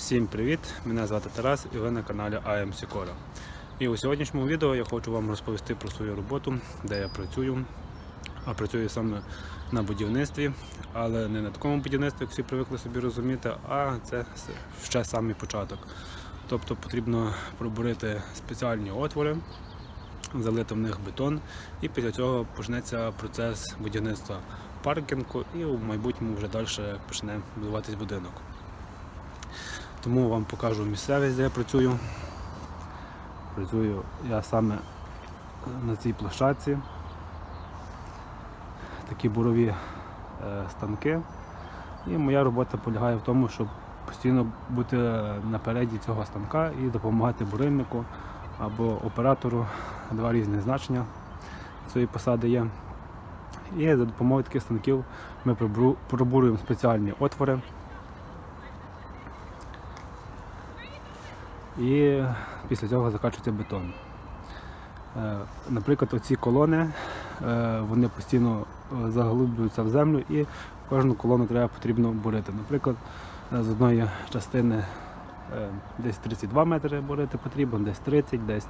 Всім привіт! Мене звати Тарас і ви на каналі AM Sicora. І у сьогоднішньому відео я хочу вам розповісти про свою роботу, де я працюю. А працюю саме на будівництві, але не на такому будівництві, як всі привикли собі розуміти, а це ще самий початок. Тобто потрібно пробурити спеціальні отвори, залити в них бетон, і після цього почнеться процес будівництва паркінгу, і в майбутньому вже далі почне будуватись будинок. Тому вам покажу місцевість, де я працюю. Працюю я саме на цій площадці. Такі бурові е, станки. І моя робота полягає в тому, щоб постійно бути напереді цього станка і допомагати бурильнику або оператору. Два різні значення цієї посади є. І за допомогою таких станків ми пробуру- пробурюємо спеціальні отвори. І після цього закачується бетон. Е, Наприклад, оці колони е, вони постійно е, заглиблюються в землю і кожну колону треба потрібно бурити. Наприклад, з одної частини десь 32 метри бурити потрібно, десь 30, десь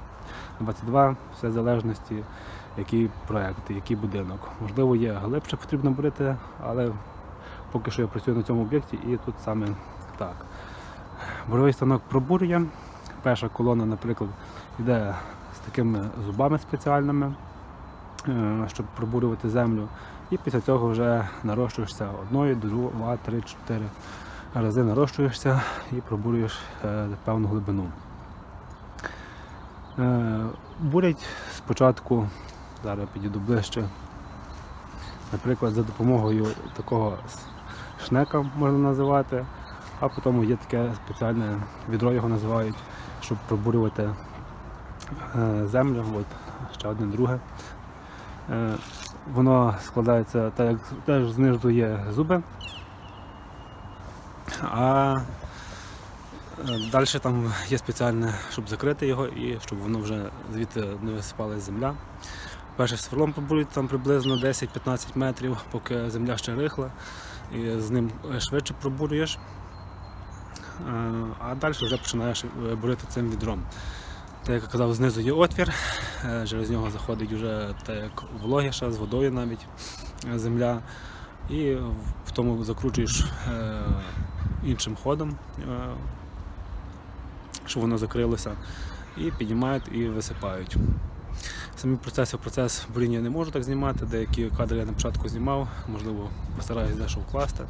22, все в залежності, який проєкт, який будинок. Можливо, є глибше потрібно бурити, але поки що я працюю на цьому об'єкті і тут саме так. Буровий станок пробурює. Перша колона, наприклад, йде з такими зубами спеціальними, е, щоб пробурювати землю. І після цього вже нарощуєшся одною, два, три, чотири рази нарощуєшся і пробурюєш е, певну глибину. Е, Бурять спочатку, зараз підійду ближче, наприклад, за допомогою такого шнека можна називати, а потім є таке спеціальне відро його називають, щоб пробурювати е, землю. От, ще одне друге. Е, Воно складається так, як теж знизу є зуби. А далі там є спеціальне, щоб закрити його і щоб воно вже звідти не висипалась земля. Перше сверлом побурюють там приблизно 10-15 метрів, поки земля ще рихла, і з ним швидше пробурюєш. А далі вже починаєш е, бурити цим відром. Так як я казав, знизу є отвір, е, через нього заходить вже так вологіша, з водою навіть е, земля. І в- тому закручуєш іншим ходом, щоб воно закрилося, і піднімають і висипають. Самі процеси, процес буріння я не можу так знімати, деякі кадри я на початку знімав, можливо, постараюсь дещо вкласти.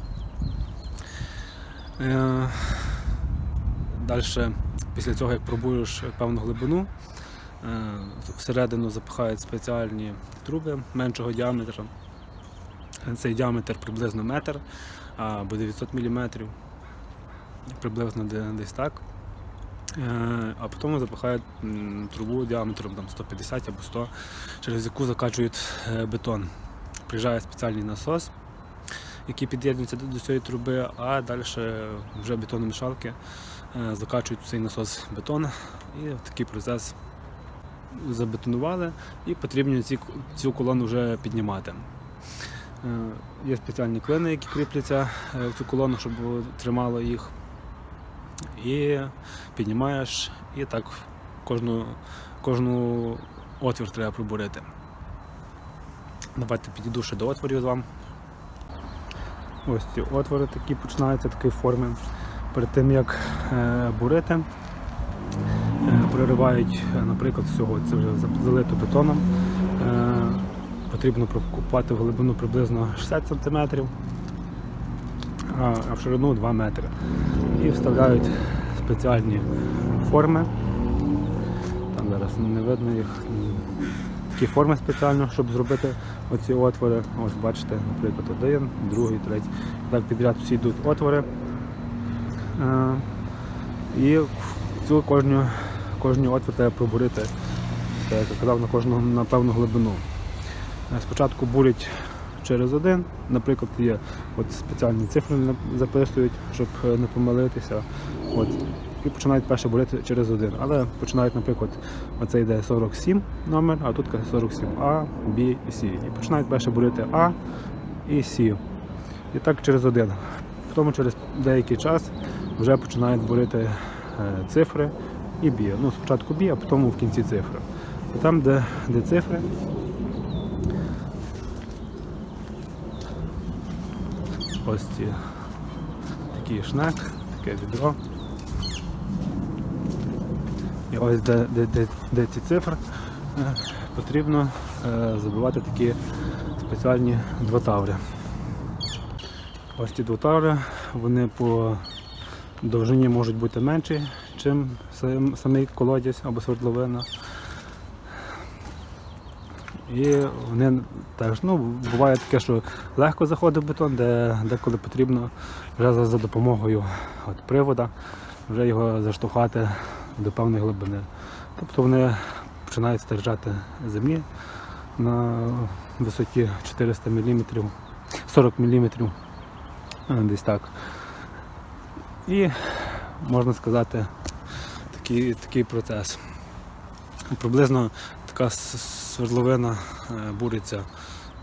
Далі, після цього, як пробуєш певну глибину, е, всередину запихають спеціальні труби меншого діаметра. Цей діаметр приблизно метр, або 900 мм, приблизно десь так. Е, А потім запихають трубу діаметром там, 150 або 100, через яку закачують е, бетон. Приїжджає спеціальний насос, який під'єднується до цієї труби, а далі вже бетономішалки закачують цей насос бетон і такий процес забетонували і потрібно ці, цю колону вже піднімати. Е, Є спеціальні клини, які кріпляться е, в цю колону, щоб тримало їх. І піднімаєш, і так кожну, кожну отвір треба пробурити. Давайте підійду ще до отворів з вами. Ось ці отвори такі починаються такої форми. Перед тим як е, бурити, е, проривають, е, наприклад, всього це вже залито бетоном. Потрібно прокопати в глибину приблизно 60 см, а в ширину 2 метри. І вставляють спеціальні форми. Там зараз не видно їх. Такі форми спеціально, щоб зробити оці отвори. Ось бачите, наприклад, один, другий, третій. Так підряд всі йдуть отвори. Е, І цю кожну, кожний отвір треба пробурити, так як я казав, на кожну на певну глибину. Е, Спочатку бурять через один, наприклад, є от спеціальні цифри записують, щоб е, не помилитися. От. І починають перше бурити через один. Але починають, наприклад, оце йде 47 номер, а тут 47 А, Б і С. І починають перше бурити А і С. І так через один. Потім через деякий час вже починають бурити е, цифри і б'є. Ну, спочатку б'є, а потім в кінці цифри. І там, де, де цифри, ось ці такий шнек, таке відро. І ось де, де, де, де ці цифри е, потрібно е, забивати такі спеціальні двотаври. Ось ці двотаври, вони по довжині можуть бути менші, чим самий колодязь або свердловина. І вони теж, ну, буває таке, що легко заходить бетон, де деколи потрібно вже за допомогою от, привода вже його заштовхати до певної глибини. Тобто вони починають стержати землі на висоті 400 мм, 40 мм, десь так. І можна сказати, такий, такий процес. Приблизно така свердловина е, буриться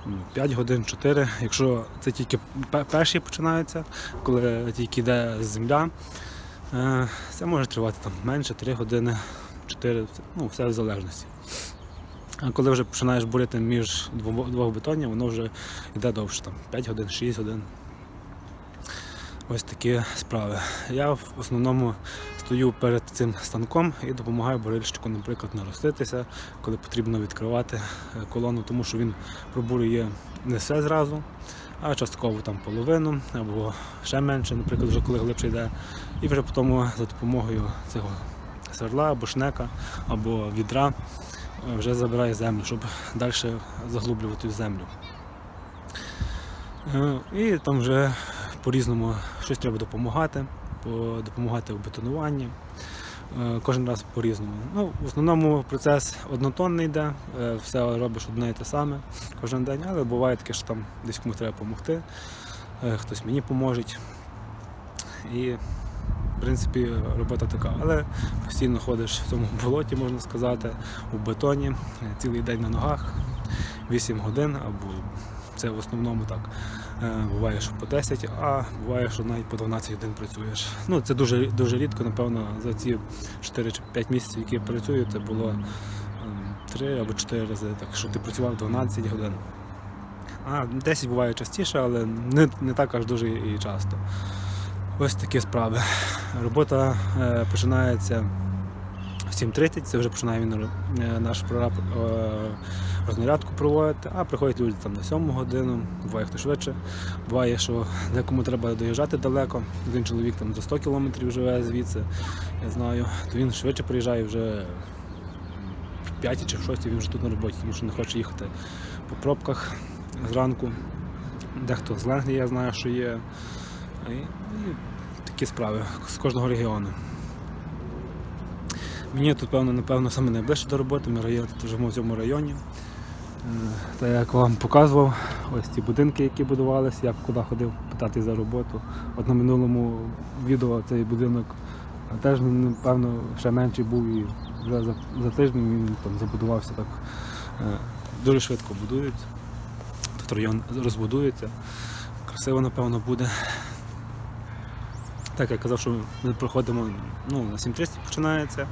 ну, 5 годин, 4. Якщо це тільки пе- перші починаються, коли тільки йде земля, е, це може тривати там менше 3 години, 4, ну все в залежності. А коли вже починаєш бурити між двох бетонів, воно вже йде довше, там 5 годин, 6 годин. Ось такі справи. Я в основному стою перед цим станком і допомагаю бурильщику, наприклад, нароститися, коли потрібно відкривати е, колону, тому що він пробурює не все зразу, а частково там половину або ще менше, наприклад, вже коли глибше йде. І вже потім за допомогою цього сверла або шнека, або відра е, вже забирає землю, щоб далі заглублювати землю. Е, І там вже по-різному щось треба допомагати, допомагати в бетонуванні. Е, Кожен раз по-різному. Ну, в основному процес однотонний йде, е, все робиш одне і те саме кожен день, але буває таке, що там десь комусь треба допомогти, е, хтось мені поможе. І, в принципі, робота така. Але постійно ходиш в цьому болоті, можна сказати, у бетоні, цілий день на ногах, 8 годин, або це в основному так. Е, Буває, що по 10, а буває, що навіть по 12 годин працюєш. Ну, це дуже, дуже рідко, напевно, за ці 4 чи 5 місяців, які я працюю, це було 3 або 4 рази, так що ти працював 12 годин. А 10 буває частіше, але не, не так аж дуже і часто. Ось такі справи. Робота е, починається в 7.30, це вже починає він е, наш прораб е, рознарядку проводити, а приходять люди там на 7 годину, буває хто швидше. Буває, що декому треба доїжджати далеко. Один чоловік там за 100 кілометрів живе звідси, я знаю, то він швидше приїжджає вже в 5 чи в 6 він вже тут на роботі, тому що не хоче їхати по пробках зранку. Дехто з Ленглії, я знаю, що є. І, і такі справи з кожного регіону. Мені тут, певно, напевно, саме найближче до роботи, ми живемо в цьому районі. Та як вам показував, ось ці будинки, які будувалися, я куди ходив питати за роботу. От на минулому відео цей будинок теж, напевно, ще менший був і вже за, за тиждень він там забудувався так. е, Дуже швидко будують. Тут район розбудується. Красиво, напевно, буде. Так, я казав, що ми проходимо ну, на 7.30 починається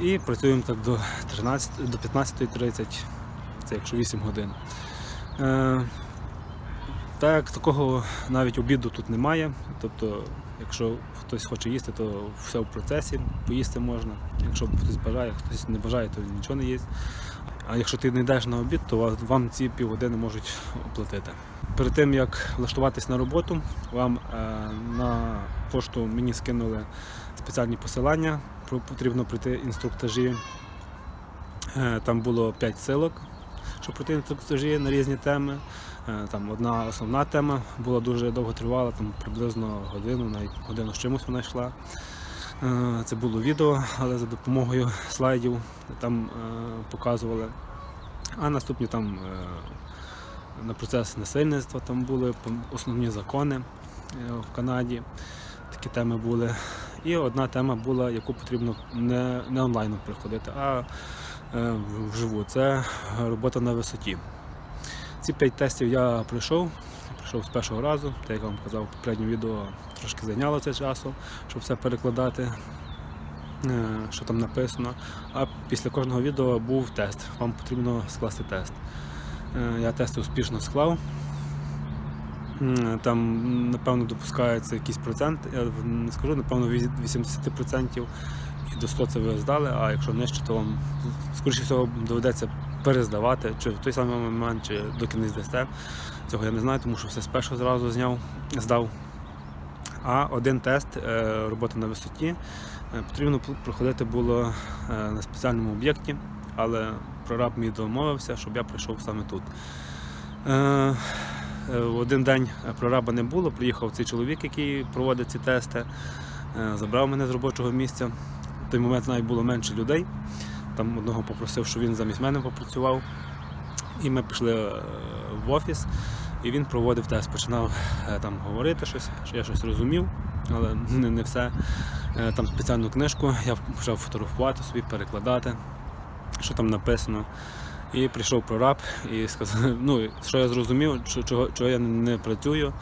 і працюємо так до 13, до 15.30, це якщо 8 годин. Е, так такого навіть обіду тут немає. Тобто, якщо хтось хоче їсти, то все в процесі, поїсти можна. Якщо хтось бажає, хтось не бажає, то нічого не їсть. А якщо ти не йдеш на обід, то вам ці півгодини можуть оплатити. Перед тим як влаштуватись на роботу, вам е, на пошту мені скинули спеціальні посилання. Потрібно пройти інструктажі. Е, Там було 5 силок, щоб пройти інструктажі на різні теми. Е, Там одна основна тема була дуже довго тривала, там приблизно годину, навіть годину з чимось вона йшла. Е, Це було відео, але за допомогою слайдів там е, показували. А наступні там на процес насильництва там були основні закони в Канаді. Такі теми були. І одна тема була, яку потрібно не, не онлайн приходити, а вживу. Це робота на висоті. Ці п'ять тестів я пройшов. Пройшов з першого разу, так як я вам казав в попередньому відео, трошки зайняло це часу, щоб все перекладати, е, що там написано. А після кожного відео був тест. Вам потрібно скласти тест. Е, Я тести успішно склав. Там, напевно, допускається якийсь процент, я не скажу, напевно, від 80% і до 100 це ви здали, а якщо нижче, то вам, скоріше всього, доведеться перездавати, чи в той самий момент, чи доки не здасте. Цього я не знаю, тому що все спершу зразу зняв, здав. А один тест е, роботи на висоті е, потрібно проходити було е, на спеціальному об'єкті, але прораб мій домовився, щоб я прийшов саме тут. Один день прораба не було, приїхав цей чоловік, який проводить ці тести, забрав мене з робочого місця. Той момент навіть було менше людей. Там одного попросив, щоб він замість мене попрацював. І ми пішли е, в офіс, і він проводив тест, починав е, там говорити щось, що я щось розумів, але не, не все. Е, Там спеціальну книжку я почав фотографувати собі, перекладати, що там написано. І прийшов прораб і сказав, ну, що я зрозумів, чого, чого я не працюю,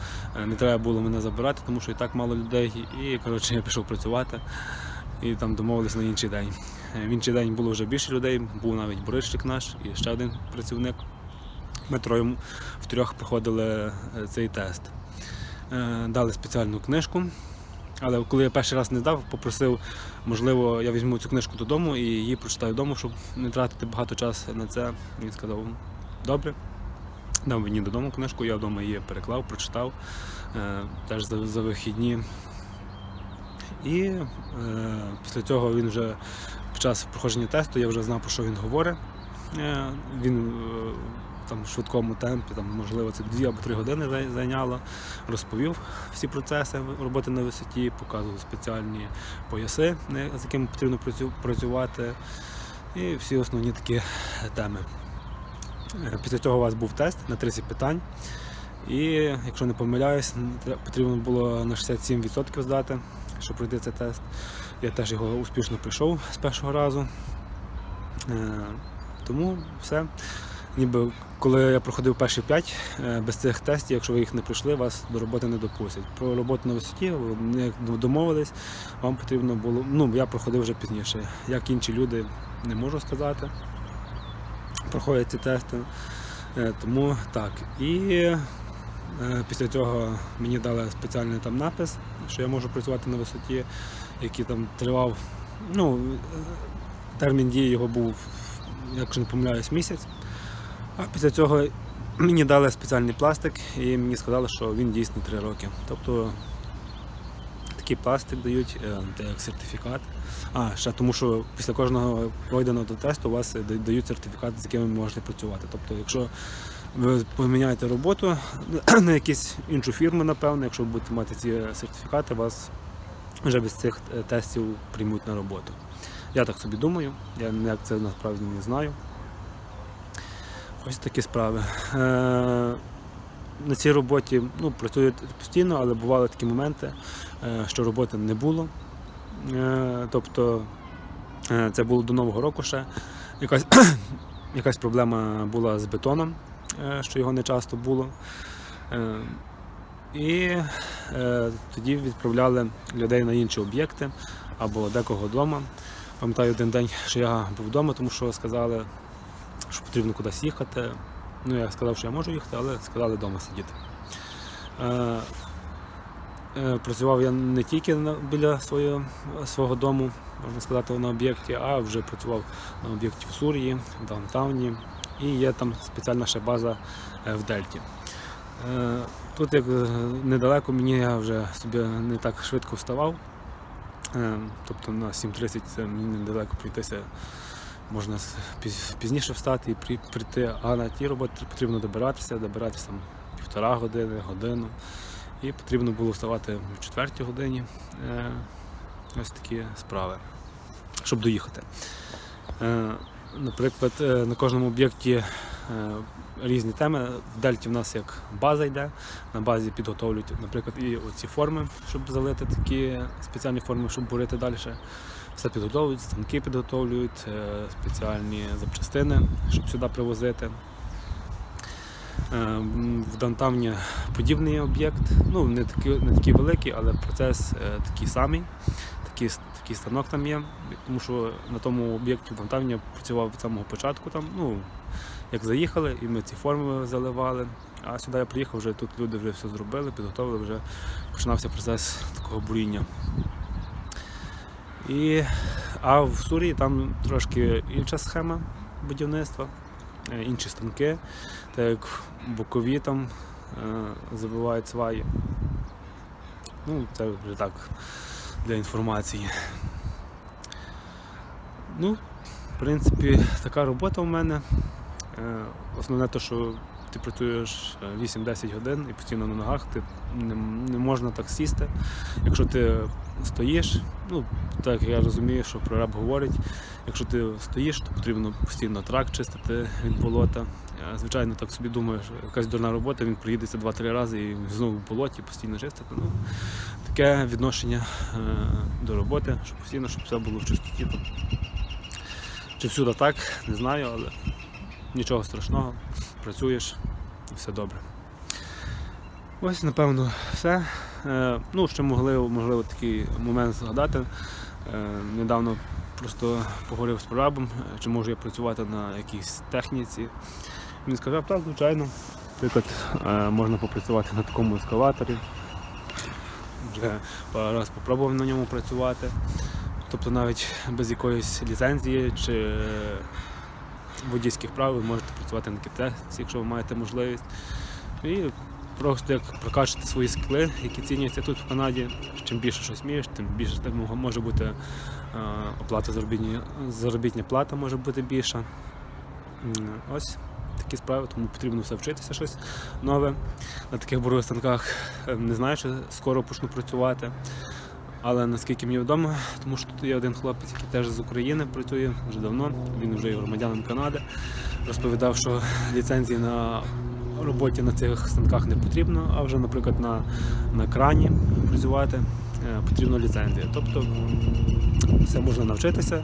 не треба було мене забирати, тому що і так мало людей. І коротше, я пішов працювати і там домовились на інший день. Е, В інший день було вже більше людей, був навіть борищик наш і ще один працівник. Ми троє втрьох проходили е, цей тест. Е, Дали спеціальну книжку. Але коли я перший раз не дав, попросив, можливо, я візьму цю книжку додому і її прочитаю вдома, щоб не тратити багато часу на це. Він сказав, добре. Дав мені додому книжку, я вдома її переклав, прочитав теж за вихідні. І е, після цього він вже під час проходження тесту я вже знав, про що він говорить. Е, він е, там в швидкому темпі, там, можливо, це дві або три години зайняло, розповів всі процеси роботи на висоті, показував спеціальні пояси, з якими потрібно працювати, і всі основні такі теми. Е, Після цього у вас був тест на 30 питань. І якщо не помиляюсь, потрібно було на 67% здати, щоб пройти цей тест. Я теж його успішно пройшов з першого разу. Е, Тому все. Ніби коли я проходив перші 5, без цих тестів, якщо ви їх не пройшли, вас до роботи не допустять. Про роботу на висоті ви не домовились, вам потрібно було. Ну, я проходив вже пізніше. Як інші люди не можу сказати. Проходять ці тести. Е, Тому так. І е, після цього мені дали спеціальний там напис, що я можу працювати на висоті, який там тривав. Ну, термін дії його був, якщо не помиляюсь, місяць. А після цього мені дали спеціальний пластик і мені сказали, що він дійсний 3 роки. Тобто такий пластик дають е, як сертифікат. А, ще тому, що після кожного пройденого тесту у вас дають сертифікат, з яким ви можете працювати. Тобто, якщо ви поміняєте роботу на якусь іншу фірму, напевно, якщо ви будете мати ці сертифікати, вас вже без цих е, тестів приймуть на роботу. Я так собі думаю, я як це насправді не знаю. Ось такі справи. Е, на цій роботі ну, працюю постійно, але бували такі моменти, е, що роботи не було. Тобто це було до Нового року ще. Якась, якась проблема була з бетоном, що його не часто було. Е, і е, тоді відправляли людей на інші об'єкти або декого вдома. Пам'ятаю один день, що я був вдома, тому що сказали, що потрібно кудись їхати. Ну, я сказав, що я можу їхати, але сказали вдома сидіти. Е, е, працював я не тільки біля свого, свого дому, можна сказати, на об'єкті, а вже працював на об'єкті в Сурії, в Даунтауні, і є там спеціальна ще база е, в Дельті. Е, Тут як е, недалеко мені я вже собі не так швидко вставав. Тобто на 7.30 це мені недалеко пройтися можна пізніше встати і прийти, а на ті роботи потрібно добиратися, добиратися там півтора години, годину. І потрібно було вставати в четвертій годині. Ось такі справи, щоб доїхати. Наприклад, е, на кожному об'єкті е, різні теми. В Дельті в нас як база йде, на базі підготовлюють, наприклад, і оці форми, щоб залити такі спеціальні форми, щоб бурити далі. Все підготовлюють, станки підготовлюють, е, спеціальні запчастини, щоб сюди привозити. В даунтауні подібний об'єкт, ну не такий, не такий великий, але процес такий самий. Такий, с- такий станок там є, тому що на тому об'єкті в я працював від самого початку, там, ну, як заїхали, і ми ці форми заливали. А сюди я приїхав, вже тут люди вже все зробили, підготовили, вже починався процес такого буріння. І, а в Сурії там трошки інша схема будівництва, е, інші станки, так як бокові там е, забивають сваї. Ну, це вже так для інформації. Ну, в принципі, така робота у мене. Е, Основне те, що ти працюєш е, 8-10 годин і постійно на ногах, ти не, не можна так сісти. Якщо ти стоїш, ну так я розумію, що прораб говорить, якщо ти стоїш, то потрібно постійно трак чистити від болота. Е, Звичайно, так собі думаєш, якась дурна робота, він проїдеться 2-3 рази і знову в болоті постійно чистити. Ну, таке відношення е, до роботи, щоб постійно, щоб все було в чистоті. Там. Чи всюди так, не знаю, але нічого страшного, працюєш і все добре. Ось, напевно, все. Е, ну, ще могли, можливо, такий момент згадати. Е, недавно просто поговорив з прорабом, чи можу я працювати на якійсь техніці. Він сказав, так, звичайно. Наприклад, можна попрацювати на такому ескалаторі. Вже пару раз попробував на ньому працювати. Тобто навіть без якоїсь ліцензії чи е, водійських прав ви можете працювати на кітесці, якщо ви маєте можливість. І просто як прокачати свої скли, які ціняться тут в Канаді. Чим більше щось вмієш, тим більше мого- може бути е, оплата заробітня, заробітня плата може бути більша. Ось такі справи, тому потрібно все вчитися щось нове. На таких бурових станках е, не знаю, чи скоро почну працювати. Але наскільки мені відомо, тому що тут є один хлопець, який теж з України працює вже давно, він вже є громадянином Канади. Розповідав, що ліцензії на роботі на цих станках не потрібно, а вже, наприклад, на, на крані працювати е, потрібна ліцензія. Тобто все можна навчитися,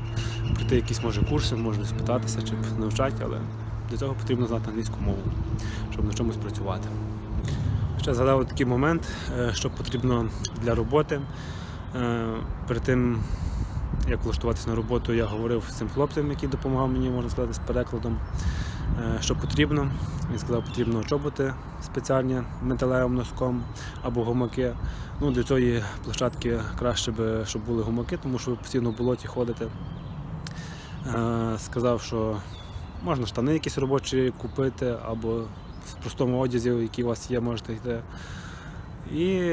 пройти якісь може курси, можна спитатися чи навчати, але для цього потрібно знати англійську мову, щоб на чомусь працювати. Ще згадав такий момент, е, що потрібно для роботи. Е, Перед тим, як влаштуватися на роботу, я говорив з цим хлопцем, який допомагав мені, можна сказати, з перекладом, е, що потрібно. Він сказав, потрібно чоботи спеціальні металевим носком або гумаки. Ну, для цієї площадки краще би, щоб були гумаки, тому що ви постійно в болоті ходите. Сказав, що можна штани якісь робочі купити, або в простому одязі, який у вас є, можете йти. І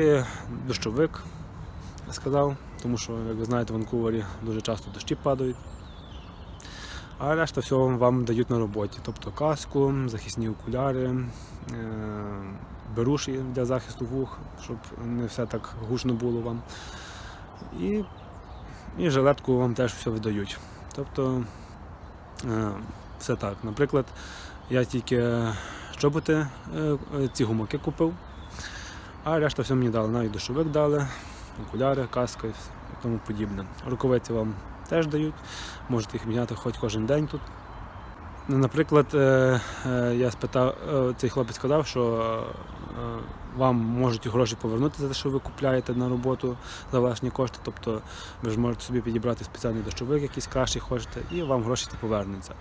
дощовик сказав, тому що, як ви знаєте, в Ванкувері дуже часто дощі падають. А решта всього вам дають на роботі. Тобто каску, захисні окуляри, е, беруші для захисту вух, щоб не все так гучно було вам. І, і жилетку вам теж все видають. Тобто е, все так. Наприклад, я тільки чоботи, е, е, ці гумаки купив, а решта все мені дали. Навіть дощовик дали, окуляри, каска і тому подібне. Рукавиці вам теж дають, можете їх міняти хоч кожен день тут. Ну, Наприклад, е, е, я спитав, е, цей хлопець сказав, що е, вам можуть гроші повернути за те, що ви купляєте на роботу за власні кошти. Тобто ви ж можете собі підібрати спеціальний дощовик, якийсь кращий хочете, і вам гроші повернуться.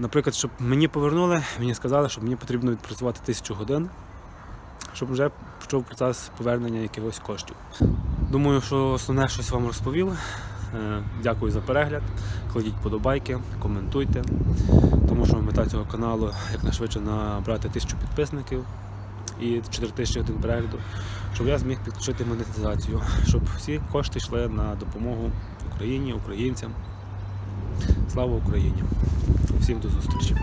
Наприклад, щоб мені повернули, мені сказали, що мені потрібно відпрацювати тисячу годин, щоб вже почав процес повернення якихось коштів. Думаю, що основне щось вам розповів. Е, Дякую за перегляд. Кладіть подобайки, коментуйте, тому що мета цього каналу якнайшвидше набрати тисячу підписників і 4 тисячі один перегляду, щоб я зміг підключити монетизацію, щоб всі кошти йшли на допомогу Україні, українцям. Слава Україні! Всім до зустрічі!